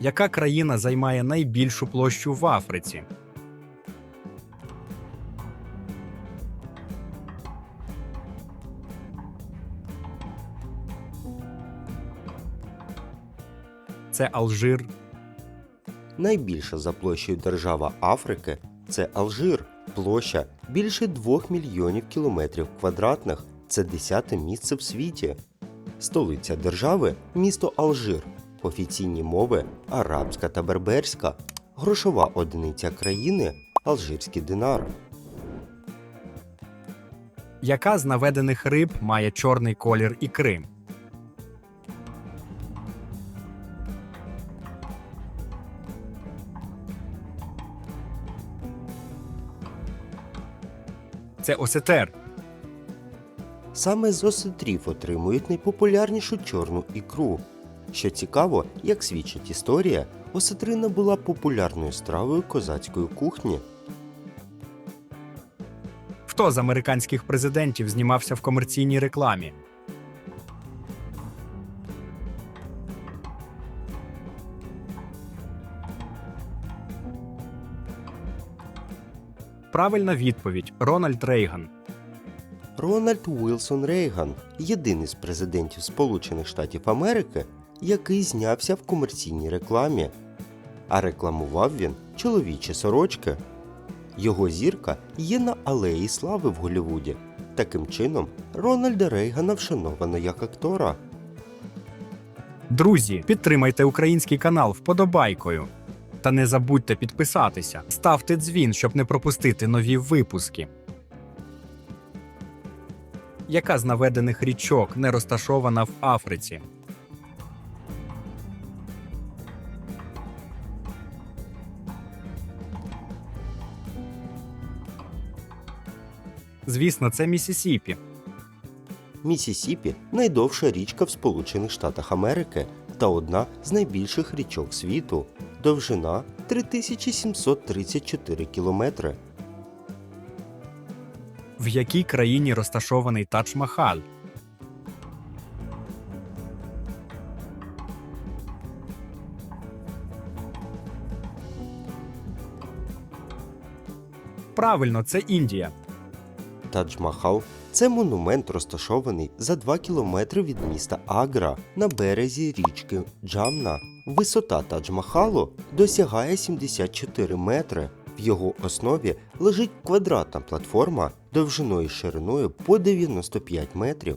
Яка країна займає найбільшу площу в Африці? Це Алжир. Найбільша за площею держава Африки це Алжир. Площа більше 2 мільйонів кілометрів квадратних. Це десяте місце в світі. Столиця держави місто Алжир. Офіційні мови арабська та берберська. Грошова одиниця країни алжирський динар. Яка з наведених риб має чорний колір ікри? Це осетер. Саме з осетрів отримують найпопулярнішу чорну ікру. Що цікаво, як свідчить історія, осетрина була популярною стравою козацької кухні. Хто з американських президентів знімався в комерційній рекламі? Правильна відповідь Рональд Рейган. Рональд Уілсон Рейган єдиний з президентів Сполучених Штатів Америки, який знявся в комерційній рекламі. А рекламував він чоловічі сорочки. Його зірка є на алеї слави в Голлівуді. Таким чином, Рональда Рейгана вшановано як актора. Друзі, підтримайте український канал вподобайкою. Та не забудьте підписатися, ставте дзвін, щоб не пропустити нові випуски. Яка з наведених річок не розташована в Африці? Звісно, це Місісіпі. Місісіпі найдовша річка в Сполучених Штатах Америки та одна з найбільших річок світу. Довжина 3734 кілометри. В якій країні розташований Тадж-Махаль? Правильно, це Індія. Тадж-Махал – це монумент, розташований за 2 кілометри від міста Агра на березі річки Джамна. Висота Тадж-Махалу досягає 74 метри. В його основі лежить квадратна платформа довжиною і шириною по 95 метрів.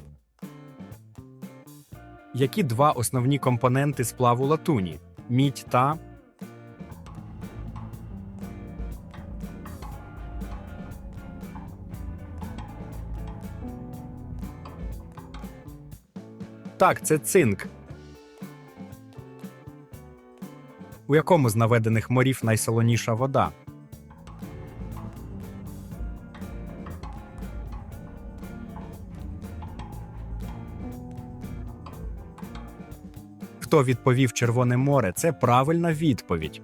Які два основні компоненти сплаву латуні? Мідь та Так, це цинк. У якому з наведених морів найсолоніша вода? Хто відповів Червоне море? Це правильна відповідь.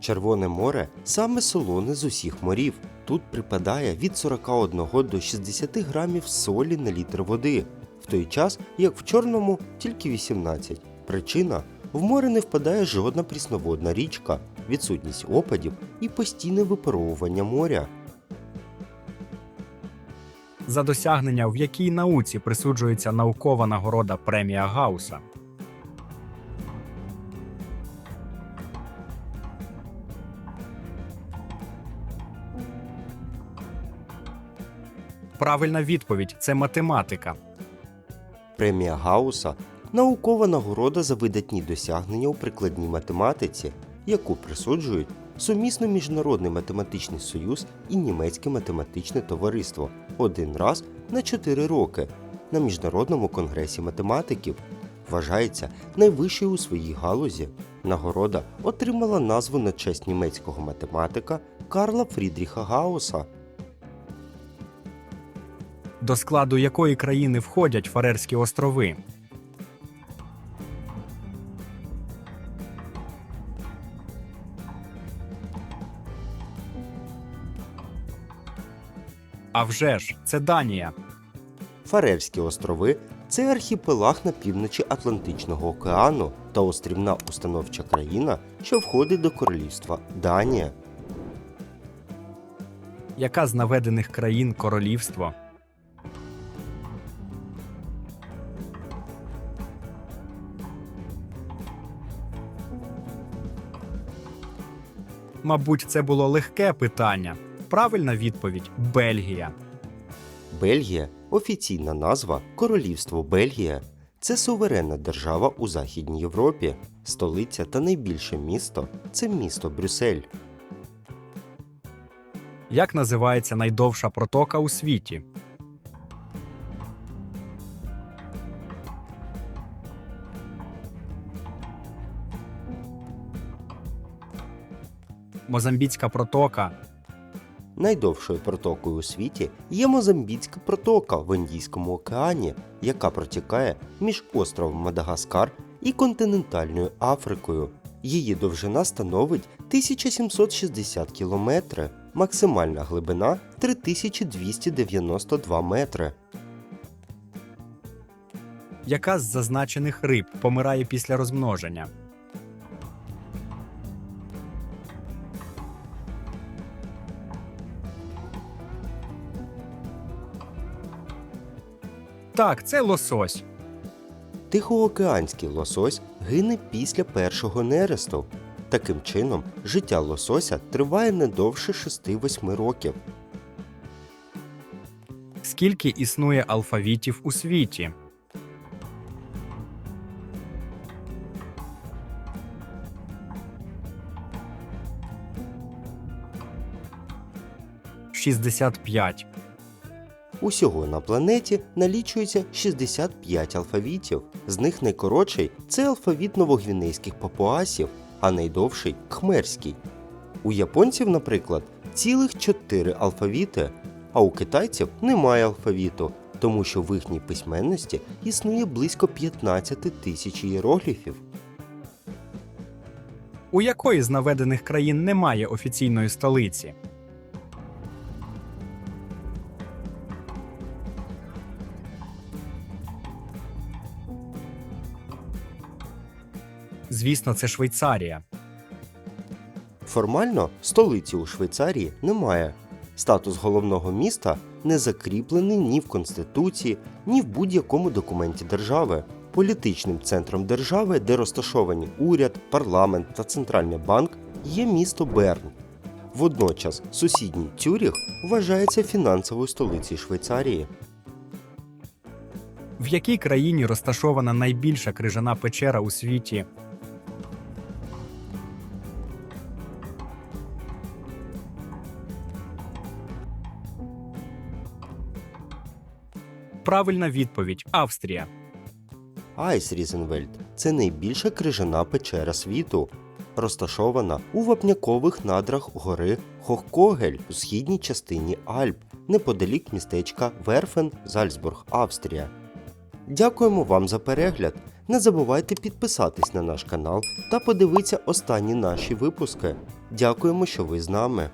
Червоне море саме солоне з усіх морів. Тут припадає від 41 до 60 грамів солі на літр води, той час як в Чорному тільки 18. Причина в море не впадає жодна прісноводна річка, відсутність опадів і постійне випаровування моря. За досягнення в якій науці присуджується наукова нагорода премія Гауса? Правильна відповідь це математика. Премія Гауса наукова нагорода за видатні досягнення у прикладній математиці, яку присуджують сумісно Міжнародний математичний союз і Німецьке математичне товариство один раз на 4 роки на Міжнародному конгресі математиків. Вважається найвищою у своїй галузі. Нагорода отримала назву на честь німецького математика Карла Фрідріха Гауса. До складу якої країни входять Фарерські острови? А вже ж, це Данія. Фарерські острови це архіпелаг на півночі Атлантичного океану та острівна установча країна, що входить до королівства Данія. Яка з наведених країн королівство? Мабуть, це було легке питання. Правильна відповідь Бельгія. Бельгія офіційна назва Королівство Бельгія. Це суверенна держава у Західній Європі. Столиця та найбільше місто це місто Брюссель. Як називається найдовша протока у світі? Мозамбіцька протока Найдовшою протокою у світі є Мозамбіцька протока в Індійському океані, яка протікає між островом Мадагаскар і континентальною Африкою. Її довжина становить 1760 км, максимальна глибина 3292 метри. Яка з зазначених риб помирає після розмноження? Так, це лосось. Тихоокеанський лосось гине після першого нересту. Таким чином, життя лосося триває не довше 6-8 років. Скільки існує алфавітів у світі? Шістдесят п'ять. Усього на планеті налічується 65 алфавітів. З них найкоротший це алфавіт новогвінейських папуасів, а найдовший кхмерський. У японців, наприклад, цілих 4 алфавіти, а у китайців немає алфавіту, тому що в їхній письменності існує близько 15 тисяч ієрогліфів. У якої з наведених країн немає офіційної столиці? Звісно, це Швейцарія. Формально столиці у Швейцарії немає. Статус головного міста не закріплений ні в Конституції, ні в будь-якому документі держави. Політичним центром держави, де розташовані уряд, парламент та центральний банк, є місто Берн. Водночас сусідній Цюріх вважається фінансовою столицею Швейцарії. В якій країні розташована найбільша крижана печера у світі? Правильна відповідь Австрія. Айс Різенвельд це найбільша крижана печера світу, розташована у вапнякових надрах гори Хохкогель у східній частині Альп, неподалік містечка Верфен, Зальцбург, Австрія. Дякуємо вам за перегляд. Не забувайте підписатись на наш канал та подивитися останні наші випуски. Дякуємо, що ви з нами.